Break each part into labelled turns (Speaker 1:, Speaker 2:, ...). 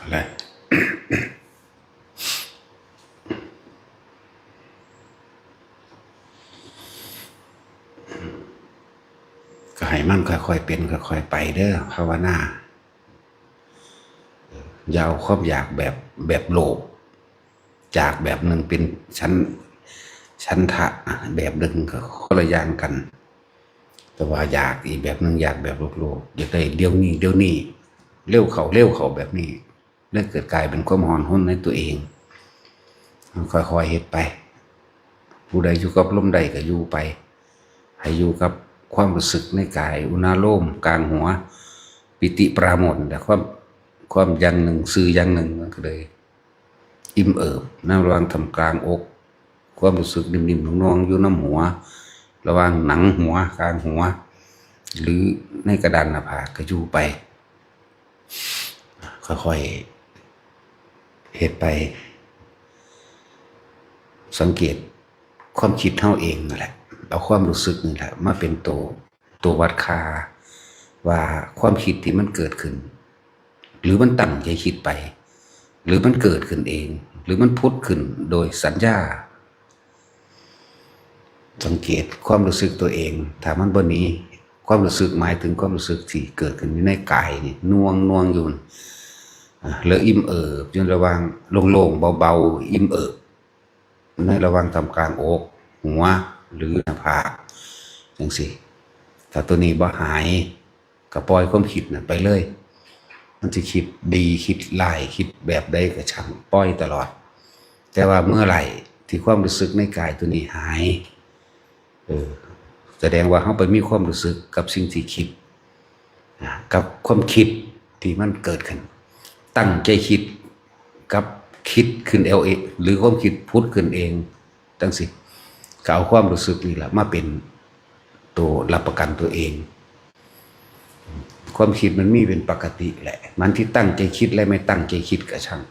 Speaker 1: อะไรก็ให้มันค่อยๆเป็นค่อยๆไปเด้อภาวนาอย่าเอาความอยากแบบแบบโลภจากแบบหนึ่งเป็นชั้นชั้นทะแบบหนึ่งก็คนละอย่างกัน แต่ว่าอยากอีกแบบหนึ่งอยากแบบโลภๆอยากได้เดี๋ยวนี้เดี๋ยวนี้ เร็วเขาเร็วเขาแบบนี้แล้วเกิดกลายเป็นความหอนห้นในตัวเอง ค่อยๆเฮ็ดไป ผู้ใดอยู่กับลมใดก็อยู่ไป ให้อยู่กับความรู้สึกในกาย อุณาโลมกลางหัว ปิติปราโมทแต่ความความยังหนึ่งสื่อยังหนึ่งก็เลย อิ่มเอิบน้ำระวังทำกลางอก ความรู้สึกนิ่มๆนุ่งๆอยู่น้ำหัว ระว่างหนังหัวกลางหัว หรือในกระดานหน้าผากก็อยู่ไป ค่อยๆเฮ็ดไป สังเกตความคิดเท่าเองนั่นแหละ เอาความรู้สึกนี่แหละมาเป็นตัวตัววัดค่าว่าความคิดที่มันเกิดขึ้น หรือมันตั้งใจคิดไป หรือมันเกิดขึ้นเอง หรือมันพุทธขึ้นโดยสัญญา สังเกตความรู้สึกตัวเองถ้ามันบนนี้ ความรู้สึกหมายถึงความรู้สึกที่เกิดขึ้นในกายนี่น่วงน่วงอยู่น่ะอ่าแล้วอิ่มเอิบจนระว่างโล่งๆเบาๆอิ่มเอิบในระว่างทำกลางอกหัวหรือหน้าผากจังสิถ้าตัวนี้บ่หายก็ปล่อยความคิดน่ะไปเลย มันจะคิดดีคิดไล่คิดแบบใดก็ช่างปล่อยตลอด แต่ว่าเมื่อไหร่ที่ความรู้สึกในกายตัวนี้หาย เออ แสดงว่าเขาไปมีความรู้สึกกับสิ่งที่คิด กับความคิดที่มันเกิดขึ้น ตั้งใจคิดกับคิดขึ้นเอเองหรือความคิดพุทธขึ้นเองตั้งสิก็เอาความรู้สึกนี่แหละมาเป็นตัวรับประกันตัวเอง ความคิดมันมีเป็นปกติแหละ มันที่ตั้งใจคิดและไม่ตั้งใจคิดก็ช่าง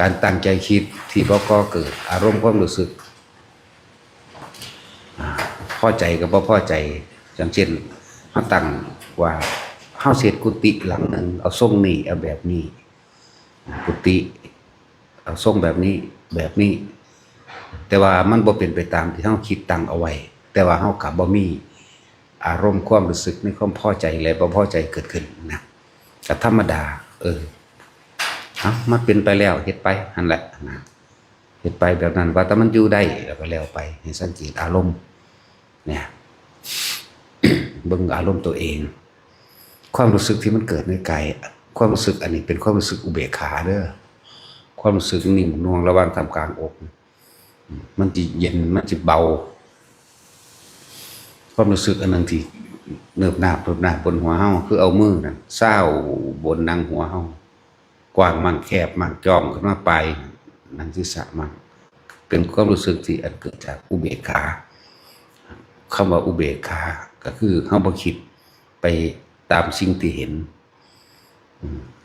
Speaker 1: การตั้งใจคิดที่บ่ก็เกิด อารมณ์ความรู้สึก อใจกับบ่พอใจอย่างเช่นเขาตั้งว่าเฮาเสร็จกุฏิหลังหนึงเอาทรงนี้เอาแบบนี้ กุฏิเอาทรงแบบนี้แบบนี้ แต่ว่ามันบ่เป็นไปตามที่เฮาคิดตั้งเอาไว้ แต่ว่าเฮากับบ่มีอารมณ์ความรู้สึกในความพอใจและบ่พอใจเกิดขึ้นนะก็ธรรมดา เออเอามันเป็นไปแล้วเฮ็ดไปนั่นแหละนะเฮ็ดไปแบบนั้นว่าแต่มันอยู่ได้แล้วก็แล้วไปให้สังเกตอารมณ์ เนี่ยเบิ่งอารมณ์ตัวเอง ความรู้สึกที่มันเกิดในกายความรู้สึกอันนี้เป็นความรู้สึกอุเบกขาเด้อความรู้สึกนิ่มนวลระว่างทำกลางอก มันจะเย็นมันจะเบา ความรู้สึกอันนึงที่เนิบหนาเนิบหนาบบนหัวเฮาคือเอามือนั่นเศร้าบนนังหัวเฮากว้างมั่งแคบมั่งจ้องขึ้นมาไปลายนังศีรษะมั่งเป็นความรู้สึกที่อันเกิดจากอุเบกขา คำว่าอุเบกขาก็คือเฮาบ่คิดไปตามสิ่งที่เห็น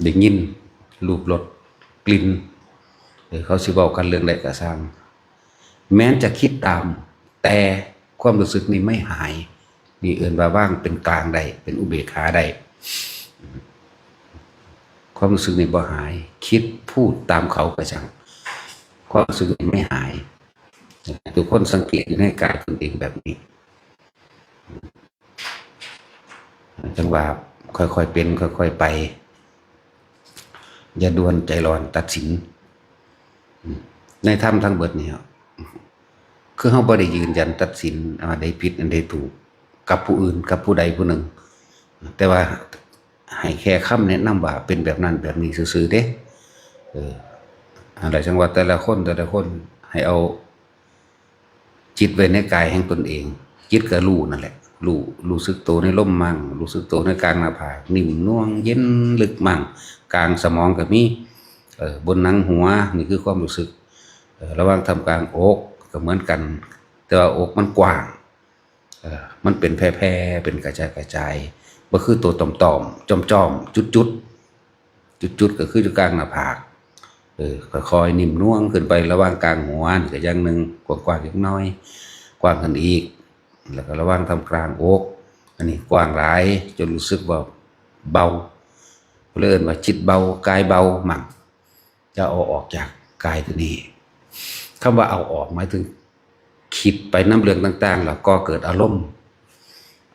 Speaker 1: ได้ยินรูปรสกลิ่นหรือเขาสิเว้ากันเรื่องใดก็สร้าง แม้นจะคิดตาม แต่ความรู้สึกนี้ไม่หายนี่เอื่นว่าว่างเป็นกลางได้เป็นอุเบกขาได้ความรู้สึกนี้บ่หาย คิดพูดตามเขากระชังความรู้สึกนี้ไม่หาย ทุกคนสังเกตในกายตนเองแบบนี้ จังหวะค่อยๆเป็น ค่อยๆไป อย่าด่วนใจร้อนตัดสิน ในธรรมทั้งเบิดเนี่ยคือเขาบ่ได้ยืนยันตัดสินอันใดผิดอันใดถูก กับผู้อื่นกับผู้ใดผู้หนึ่ง แต่ว่าให้แค่คำแนะนำว่าเป็นแบบนั้นแบบนี้ซื่อๆเด้เอออะไรจังหว่าแต่ละคนแต่ละคนให้เอาจิตไว้ในกายแห่งตนเอง จิตก็รู้นั่นแหละรู้รู้สึกตัวในลมมั่งรู้สึกตัวในกลางหน้าผากนิ่มน่วงเย็นลึกมั่งกลางสมองก็มีเออบนหนังหัวนี่คือความรู้สึกออระหว่างทำกลางอกก็เหมือนกัน แต่ว่าอกมันกว้างเออมันเป็นแพร่เป็นกระจายกระจายบ่คือตัวต่อมๆจ้อมๆจุดๆจุดก็คือกลางหน้าผากเออค่อยๆนิ่มน่วงขึ้นไประหว่างกลางหัวนี่ก็อย่างหนึ่งกว้างๆเล็กน้อย กว้างขึ้นอีก แล้วก็ระว่างทำกลางอก อันนี้กว้างหลายจนรู้สึกว่าเบาเลื่อนว่าจิตเบากายเบามั่งจะเอาออกจากกายตัวนี้คำว่าเอาออกหมายถึงคิดไปน้ำเรื่องต่าง ๆ แล้วก็เกิดอารมณ์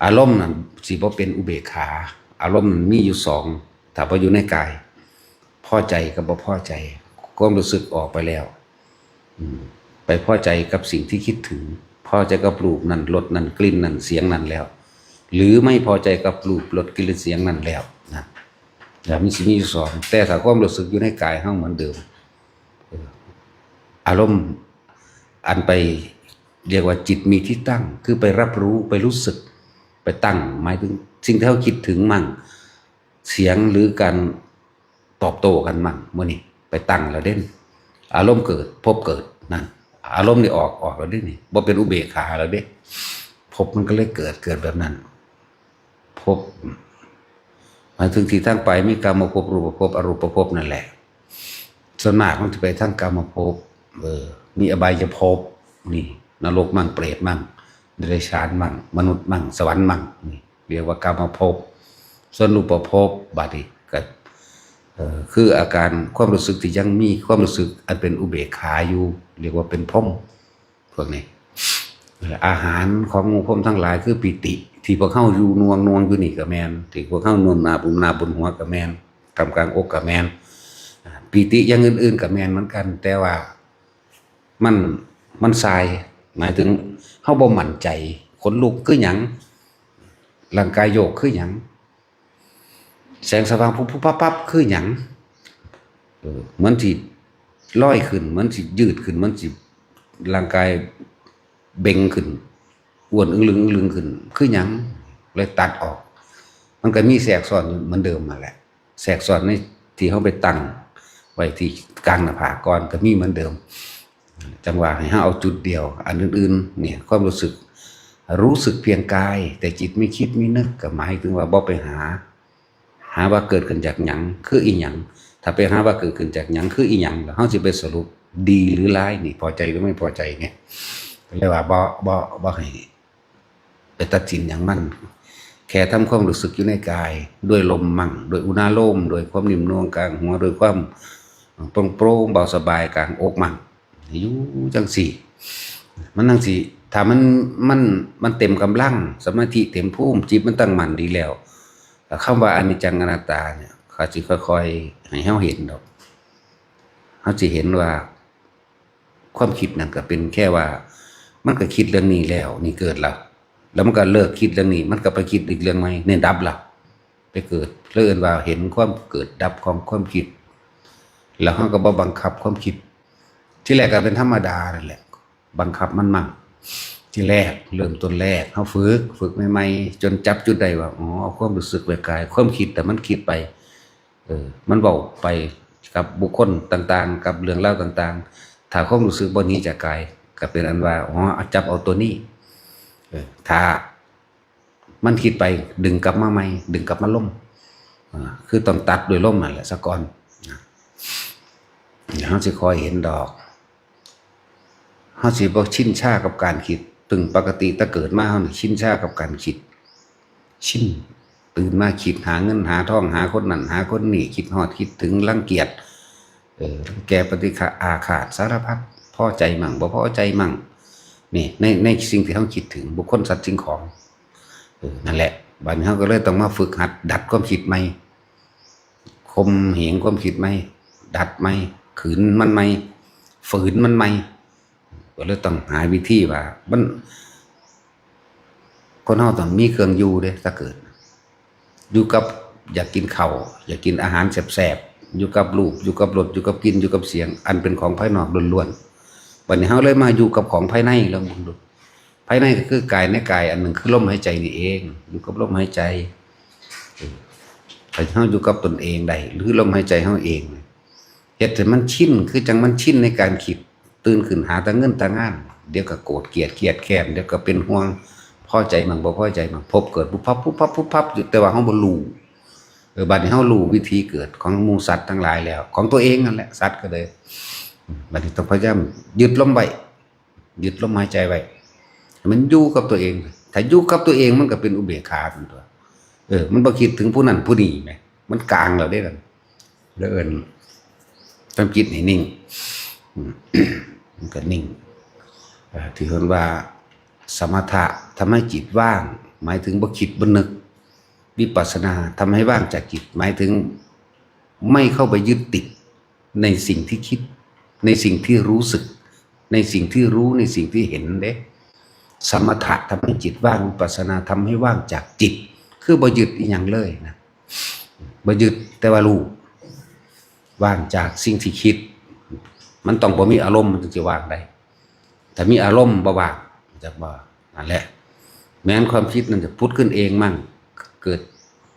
Speaker 1: อารมณ์นั้นสิบ่เป็นอุเบกขา อารมณ์นั้นมีอยู่สองถ้าพออยู่ในกาย พอใจกับบ่พอใจความรู้สึกออกไปแล้วอืไปพอใจกับสิ่งที่คิดถึง อใจกับรูปนั่นรสนั่นกลิ่นนั่นเสียงนั่นแล้ว หรือไม่พอใจกับรูปรสกลิ่นเสียงนั่นแล้วนะแล้วมีสิ่งมีอยู่สองแต่ถ้าความรู้สึกอยู่ในกายเฮาเหมือนเดิมอออารมณ์อันไปเรียกว่าจิตมีที่ตั้ง คือไปรับรู้ไปรู้สึกไปตั้งหมายถึงสิ่งที่เขาคิดถึงมั่ง เสียงหรือการตอบโต้กันมั่งเมื่อนี้ไปตั้งแล้วเด่นอารมณ์เกิดพบเกิดนั่น อารมณ์นี่ออกออกแล้วด้นี่บ่เป็นอุเบกขาแล้วด้พบมันก็เลยเกิดเกิดแบบนั้น พบมาถึงที่ทั้งไปมีกรรมภพรูปภพอรูปภพนั่นแหละส่วนมากมันจะไปทั้งกรรมภพเออ มีอบายภพนี่นรกมั่งเปรตมั่งเดรัจฉานมั่งมนุษย์มั่งสวรรค์มั่งนี่เรียกว่ากรรมภพส่วนรูปภพบาดีก็เอ่อ คืออาการความรู้สึกที่ยังมีความรู้สึก อันเป็นอุเบกขาอยู่ เรียกว่าเป็นพมพวกนี้อาหารของพมทั้งหลายคือปิติ ที่พวกเข้าอยู่นวงนวงอยู่นี่กับแมนที่พวกเข้านวลนาบุญนาบนหัวกับแมนกำกลางอกกับแมนปิติอย่างอื่นๆกับแมนเหมือนกัน แต่ว่ามันมันทราย หมายถึงเข้าบ่มั่นใจขนลุกคือหยังร่างกายโยกคือหยัง แสงสว่างปุ๊บปุ๊บปั๊บปั๊บคือหยังเออเหมือนสิลอยขึ้นเหมือนสิยืดขึ้นเหมือนสิร่างกายเบ่งขึ้นอ้วนอึ้งลึงอึ้งลึงขึ้น คือหยังเลยตัดออก มันก็มีแสกซ้อนเหมือนเดิมมาแหละแสกซ้อนในที่เขาไปตั้งไว้ที่กลางหน้าผากก่อนก็มีเหมือนเดิม จังหวะให้ห้าเอาจุดเดียว อันอื่นๆ เนี่ยความรู้สึก รู้สึกเพียงกาย แต่จิตไม่คิดไม่นึกก็หมายถึงว่าบ่ไปหา หาว่าเกิดขึ้นจากหยังคืออีหยังถ้าไปหาว่าเกิดขึ้นจากหยังคืออีหยังแล้วเฮาสิไปสรุปดีหรือร้ายนี่ พอใจหรือไม่พอใจเนี่ยก็เลยว่าบ่บ่บ่ให้ไปตัดสินอย่างมั่นแค่ทำความรู้สึกอยู่ในกาย ด้วยลมมั่งโดยอุณาโลมโดยความนิ่มนวลกลางหัวโดยความโปร่งโปร่งเบาสบายกลางอกมั่งอยู่จังสี่ มันจังสี่ถ้ามันมันมันเต็มกำลัง สมาธิเต็มภูมิจิตมันตั้งมั่นดีแล้ว คำว่าอนิจจังอนัตตาเนี่ยเขาสิค่อยๆให้เฮาเห็นดอกเฮาสิเห็นว่า ความคิดนั่นก็เป็นแค่ว่า มันก็คิดเรื่องนี้แล้ว นี่เกิดแล้วแล้วมันก็เลิกคิดเรื่องนี้ มันก็ไปคิดอีกเรื่องใหม่เนี่ยดับละไปเกิดเลื่อนว่าเห็นความเกิดดับของความคิด แล้วเขาก็บ่บังคับความคิด ที่แรกก็เป็นธรรมดานั่นแหละ บังคับมันมั่ง ที่แรกเริ่มต้นแรกเขาฝึกฝึกใหม่ๆจนจับจุดใดว่าอ๋อเอาความรู้สึกไว้กาย ความคิดแต่มันคิดไป เออ มันเบาไปกับบุคคลต่างๆ กับเรื่องเล่าต่างๆถ้าความรู้สึกบนนี้จากกายก็เป็นอันว่าอ๋อจับเอาตัวนี้ เออถ้ามันคิดไปดึงกลับมาใหม่ดึงกลับมาล่มคือต้องตัดโดยล่มนั่นแหละสะก่อนเดี๋ยวเราจะคอยเห็นดอกเขาสิบ่ชินชากับการคิด ตึงปกติถ้าเกิดมาเขานี่ชินชากับการคิด ชินตื่นมาคิดหาเงินหาทองหาคนนั่นหาคนนี่คิดฮอดคิดถึงรังเกียจเออแกปฏิฆาอาขาดสารพัดพ่อใจมั่งบ่พอใจมั่งนี่ในในสิ่งที่เขาคิดถึงบุคคลสัตว์สิ่งของเออนั่นแหละบัดนี้เขาก็เลยต้องมาฝึกหัด ดัดความคิดใหม่คมเหงความคิดใหม่ดัดใหม่ขืนมันใหม่ฝืนมันใหม่ ก็เลยต้องหาวิธีว่ามันคนเฮาต้องมีเครื่องอยู่เด้ถ้าเกิด อยู่กับอยากกินข้าวอยากกินอาหารแซ่บๆอยู่กับรูปอยู่กับรสอยู่กับกินอยู่กับเสียง อันเป็นของภายนอกล้วนๆวันนี้เฮาเลยมาอยู่กับของภายในแล้วมึงดูภายในก็คือกายในกาย อันหนึ่งคือลมหายใจนี่เอง อยู่กับลมหายใจเออถ้าเฮาอยู่กับตนเองได้หรือลมหายใจเฮาเองเฮ็ดให้มันชินคือจังมันชินในการคิด ตื่นขึ้นหาแตาเงินแตางาน เดี๋ยวก็โกรธเกลียดเกลียดแค้นเดี๋ยวก็เป็นห่วงพอใจมั่งบ่พอใจมั่งพบเกิดปุ๊บปั๊บปุ๊บปั๊บปุ๊บปั๊บแต่ว่าเฮาบ่รู้เออบัดนี้เฮารู้วิธีเกิดของมูสัตว์ทั้งหลายแล้ว ของตัวเองนั่นแหละสัตว์ก็เลยบัดนี้ต้องพยายามยึดลมไว้ยึดลมหายใจไว้ให้มันอยู่กับตัวเอง ถ้าอยู่กับตัวเองมันก็เป็นอุเบกขาเป็นตัว เออ มันบ่คิดถึงผู้นั้นผู้นี้แหมมันกลางเราได้กันแล้วเอินต้องจิตให้นิ่ง มันก็นิ่งเอ่อเห็นว่าสมถะทำให้จิตว่าง หมายถึงบ่คิดบ่นึก วิปัสสนาทำให้ว่างจากจิต หมายถึงไม่เข้าไปยึดติดในสิ่งที่คิด ในสิ่งที่รู้สึก ในสิ่งที่รู้ในสิ่งที่เห็นเด้สมถะทำให้จิตว่างวิปัสสนาทำให้ว่างจากจิต คือบ่ยึดอีหยังเลยนะบ่ยึดแต่ว่ารู้ว่างจากสิ่งที่คิด มันต้องบ่มีอารมณ์มันถึงจะวางได้ถ้ามีอารมณ์บ่วางจะบ่นั่นแหละ แม้นความคิดนั้นจะพุทธขึ้นเองมั่ง เกิด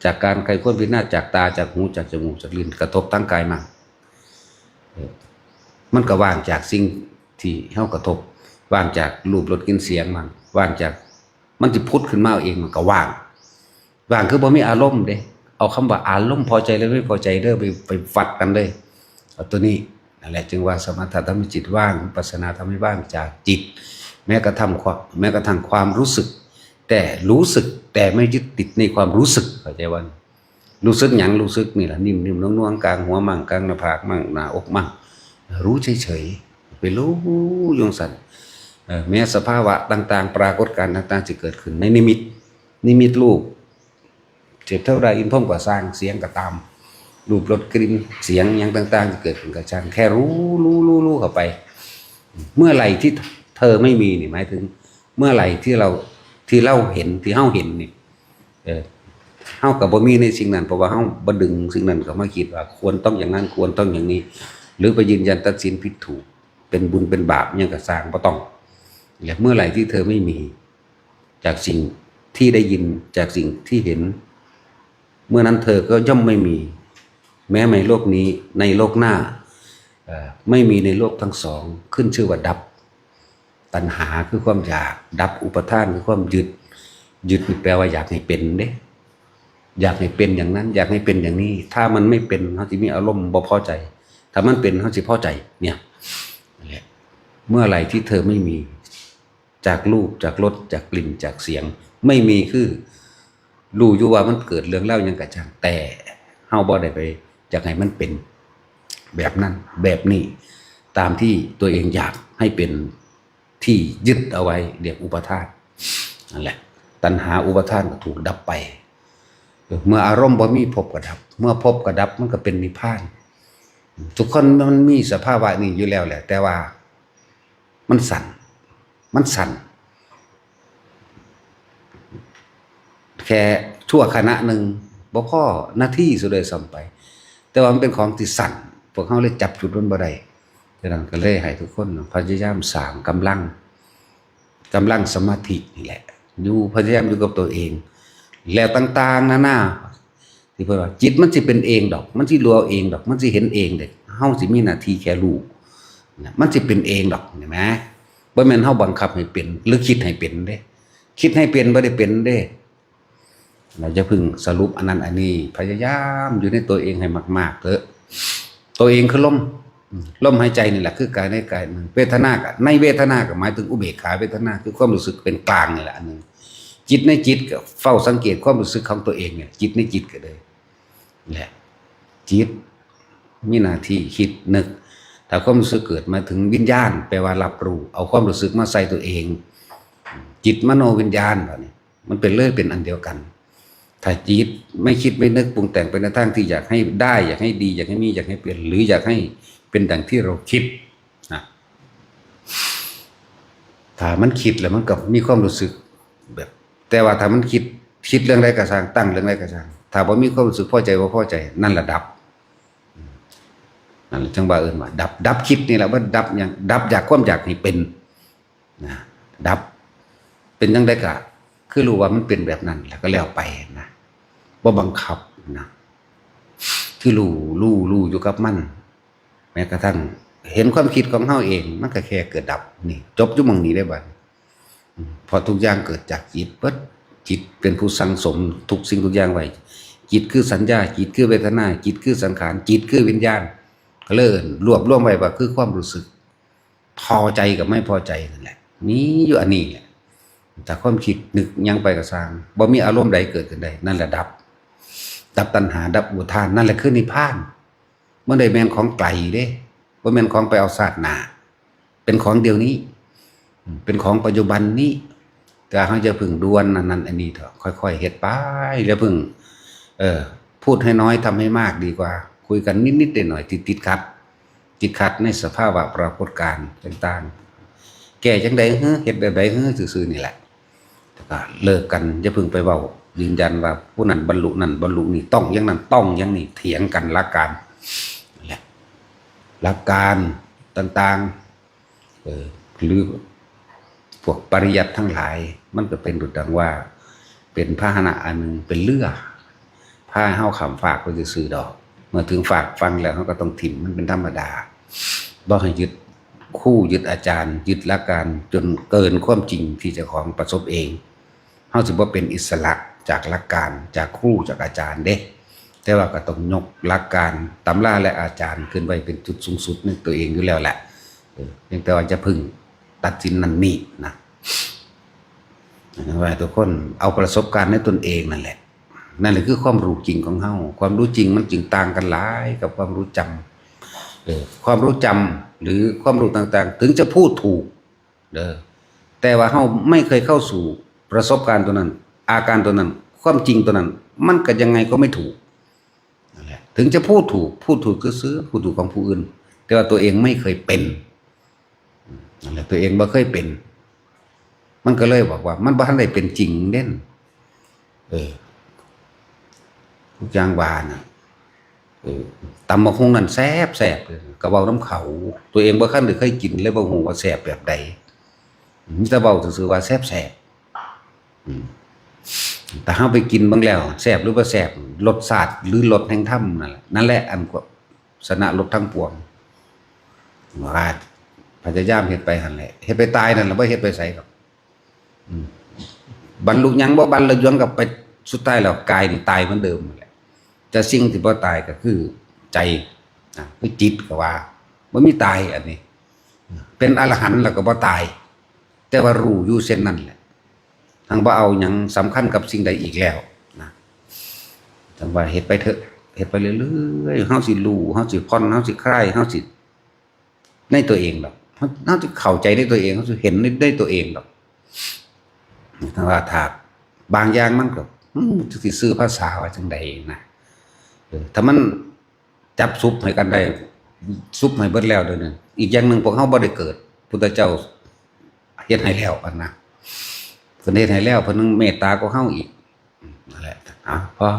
Speaker 1: จากการไกลค้นพินาศจากตาจากหูจากจมูกจากลิ้นกระทบทั้งกายมั่งมันก็ว่างจากสิ่งที่เฮากระทบ ว่างจากรูปรสกลินเสียงมั่งว่างจากมันจะพุทธขึ้นมาเองมันก็ว่าง ว่างคือบ่มีอารมณ์เด้เอาคำว่าอารมณ์พอใจหรือไม่พอใจเด้อไปไปฟัดกันเลยเอาตัวนี้ นั่นแหละจึงว่าสมถะทำให้จิตว่างวิปัสนาทำให้ว่างจากจิต แม้กระทั่งความแม้กระทั่งความรู้สึก แต่รู้สึกแต่ไม่ยึดติดในความรู้สึกเข้าใจว่ารู้สึกหยังรู้สึกนี่แหละนิ่มๆนวลๆกลางหัวมั่งกลางหน้าผากมั่งหน้าอกมั่งรู้เฉยๆไปรู้ยงสันแม้สภาวะต่าง ๆ ปรากฏการณ์ต่างๆจะเกิดขึ้นในนิมิตนิมิตรูปเจ็บเท่าไรอินพ่อมก็สร้างเสียงก็ตาม รูปรสกลิ่นเสียงอย่างต่างๆจะเกิดขึ้นกับช่างแค่รู้รู้รู้รู้เข้าไป เมื่อไหร่ที่เธอไม่มีนี่หมายถึง เมื่อไหร่ที่เราที่เราเห็นที่เฮาเห็นนี่เออเฮากับบ่มีในสิ่งนั้นเพราะว่าเฮาบ่ดึงสิ่งนั้นเข้ามาคิดว่า ควรต้องอย่างนั้นควรต้องอย่างนี้ หรือไปยืนยันตัดสินผิดถูก เป็นบุญเป็นบาปยังก็สร้างบ่ต้องเมื่อไหร่ที่เธอไม่มี จากสิ่งที่ได้ยินจากสิ่งที่เห็น เมื่อนั้นเธอก็ย่อมไม่มี แม้ในโลกนี้ในโลกหน้าไม่มีในโลกทั้งสอง ขึ้นชื่อว่าดับ ตัณหาคือความอยาก ดับอุปทานคือความยึดยึดแปลว่าอยากให้เป็นเด้อยากให้เป็นอย่างนั้น อยากให้เป็นอย่างนี้ ถ้ามันไม่เป็นเขาจะมีอารมณ์บ่พอใจ ถ้ามันเป็นเขาจะพอใจเนี่ยเมื่อไหร่ที่เธอไม่มีจากรูปจากรสจากกลิ่นจากเสียง ไม่มีคือรู้อยู่ว่ามันเกิดเรื่องเล่ายังกระช่างแต่เฮาบ่ได้ไป อยากให้มันเป็นแบบนั้นแบบนี้ตามที่ตัวเองอยากให้เป็นที่ยึดเอาไว้เรียกอุปทานนั่นแหละ ตัณหาอุปทานก็ถูกดับไป เมื่ออารมณ์บ่มีพบก็ดับ เมื่อพบก็ดับมันก็เป็นนิพพาน ทุกคนมันมีสภาวะนี้อยู่แล้วแหละ แต่ว่ามันสั่นมันสั่นแค่ชั่วขณะหนึ่งบ่พ่อหน้าที่สุดเลยซ้ำไป แต่ว่ามันเป็นของที่สั่นพวกเขาเลยจับจุดมันบ่ได้ดังนั้นก็เลยให้ทุกคนพยายามสร้างกำลังกำลังสมาธินี่แหละ อยู่พยายามอยู่กับตัวเอง แล้วต่าง ๆนานาที่เพิ่นว่าจิตมันสิเป็นเองดอก มันสิรู้เอาเองดอก มันสิเห็นเองเด็กเฮาสิมีหน้าที่แค่รู้มันสิเป็นเองดอกเห็นไหมบ่แม่นเฮาบังคับให้เป็น หรือคิดให้เป็นเด้ คิดให้เป็นบ่ได้เป็นเด้ เราจะพึ่งสรุปอันนั้นอันนี้ พยายามอยู่ในตัวเองให้มาก ๆเถอะตัวเองคือลมอืมลมหายใจนี่แหละคือกายในกายมันเวทนากับในเวทนากับหมายถึงอุเบกขาเวทนาคือความรู้สึกเป็นกลางนี่แหละอันหนึ่งจิตในจิตก็เฝ้าสังเกตความรู้สึกของตัวเองเนี่ยจิตในจิตก็เลยแหละจิตมีหน้าที่คิดนึกถ้าความรู้สึกเกิดมาถึงวิญญาณแปลว่ารับรู้เอาความรู้สึกมาใส่ตัวเอง จิตมโนวิญญาณแบบนี้มันเป็นเรื่องเป็นอันเดียวกัน ถ้าจิตไม่คิดไม่นึกปรุงแต่งไปในทางที่อยากให้ได้ อยากให้ดี อยากให้มีอยากให้เปลี่ยนหรืออยากให้เป็นดังที่เราคิดนะถ้ามันคิดแล้วมันก็มีความรู้สึกแบบ แต่ว่าถ้ามันคิดคิดเรื่องใดก็ช่างตั้งเรื่องใดก็ช่างถ้าบ่มีความรู้สึกพอใจบ่าพอใจ นั่นละดับอืมนั่นจังว่าเอิ้นว่า ดับ ดับคิดนี่แหละว่าดับหยังดับจากความอยากให้เป็นนะดับ เป็นจังไดก็คือรู้ว่ามันเป็นแบบนั้นแล้วก็แล้วไปนะ บ่บังคับนะที่รู้รู้รู้อยู่กับมัน แม้กระทั่ง เห็นความคิดของเฮาเอง มันก็แค่เกิดดับนี่จบอยู่มองนี้ได้บัดอืมพอทุกอย่างเกิดจากจิตเบิดจิตเป็นผู้สังสมทุกสิ่งทุกอย่างไว้จิตคือสัญญา จิตคือเวทนา จิตคือสังขาร จิตคือวิญญาณก็เลยรวบรวมไว้ว่าคือความรู้สึก พอใจกับไม่พอใจนั่นแหละ นี่อยู่อันนี้แหละแต่ความคิดนึกยังไปกับสร้างบ่มีอารมณ์ใดเกิดขึ้นได้ นั่นแหละดับ ดับตัณหาดับอุทาน นั่นแหละคือนิพพานบ่ได้แมนของไกลเด้บ่แมนของไปเอาศาสตร์หนาเป็นของเดียวนี้ เป็นของปัจจุบันนี้ แต่เขาจะพึ่งดวนอันนั้นอันนี้เถอะค่อยๆเฮ็ดไปแล้วพึ่งเออ พูดให้น้อยทำให้มากดีกว่า คุยกันนิดๆหน่อยๆติดๆขัดติดขัดในสภาวะปรากฏการณ์ต่างๆ แก่จังใดเฮ้อเฮ็ดแบบใดเฮ้อซื่อๆนี่แหละแต่ก็เลิกกันอย่าพึ่งไปเว้า ยืนยันว่าผู้นั้นบรรลุนั้นบรรลุนี่ต้องอย่างนั้นต้องอย่างนี้เถียงกันลักการนั่นแหละหลักการต่างๆเออหรือพวกปริยัติทั้งหลาย มันก็เป็นดุจดังว่า เป็นพาหนะอันหนึงเป็นเรือพาให้าขำฝากก็จะซื้อดอก เมื่อถึงฝากฟังแล้วเขาก็ต้องถิ่มมันเป็นธรรมดาบ่ให้ยึดคู่ยึดอาจารย์ ยึดลัการจนเกินความจริงที่เจ้าของประสบเองเฮาสิบ่าเป็นอิสระ จากหลักการจากครูจากอาจารย์เด้แต่ว่าก็ต้องยกหลักการตำราและอาจารย์ขึ้นไว้เป็นจุดสูงสุดในตัวเองอยู่แล้วแหละเออเพียงแต่ว่าจะพึงตัดสินนั่นนี่นะว่าทุกคนเอาประสบการณ์ในตนเองนั่นแหละ นั่นแหละคือความรู้จริงของเฮาความรู้จริงมันจึงต่างกันหลายกับความรู้จำเออความรู้จำหรือความรู้ต่างๆ ถึงจะพูดถูกเด้อแต่ว่าเฮาไม่เคยเข้าสู่ประสบการณ์ตัวนั้น อาการตัวนั้น ความจริงตัวนั้น มันก็ยังไงก็ไม่ถูกถึงจะพูดถูก พูดถูกก็ซื้อ พูดถูกของผู้อื่น แต่ว่าตัวเองไม่เคยเป็นนั่นแหละตัวเองบ่เคยเป็น มันก็เลยบอกว่า มันบ่ทันได้เป็นจริงเด่นเออทุกอย่างวานะเออตำมะฮงนั่นแซ่บแซ่บกระเบาน้ำเขา ตัวเองบ่คันได้เคยกินเลยบ่ฮู้ว่าแซ่บแบบใดมีแต่เว้าซื่อว่าแซ่บแซ่บอืม แต่เฮาไปกินบิ่งแล้วแซ่บหรือบ่แซ่บรสชาติหรือรสแห่งธรรมนั่นแหละนั่นแหละอันกว่าสนะรสทั้งปวงว่าพยายามเฮ็ดไปหั่นแหละเฮ็ดไปตายนั่นล่ะบ่เฮ็ดไปไสหรอกอืมบรรลุยังบ่บรรลุย้อนกลับไปสุดท้ายแล้วกายนี่ตายเหมือนเดิมนั่นแหละแต่สิ่งที่บ่ตายก็คือใจนะคือจิตก็ว่าบ่มีตายอันนี้ เป็นอรหันต์แล้วก็บ่ตาย แต่ว่ารู้อยู่เส้นนั้นแหละ ทางบ่าเอาหยังสำคัญกับสิ่งใดอีกแล้วนะจังว่าเฮ็ดไปเถอะเฮ็ดไปเรื่อยๆเฮาสิรู้เฮาสิผ่อนเฮาสิใคลายเฮาสิในตัวเองดอกเฮาสิเข้าใจในตัวเองเฮาสิเห็นในในตัวเองดอกถ้าว่าถ้าบางอย่างมันก็อืมสิซื้อภาษาว่าจังใดนะถ้ามันจับซุปให้กันได้ซุปให้เบิดแล้วเดี๋ยวนึงอีกอย่างหนึ่งพวกเขาบ่ได้เกิด พุทธเจ้าเฮ็ดให้แล้วอันนะ เพิ่นเฮ็ดให้แล้วเพิ่นนึงเมตตาก็เข้าอีกอืมนั่นแหละอะพอ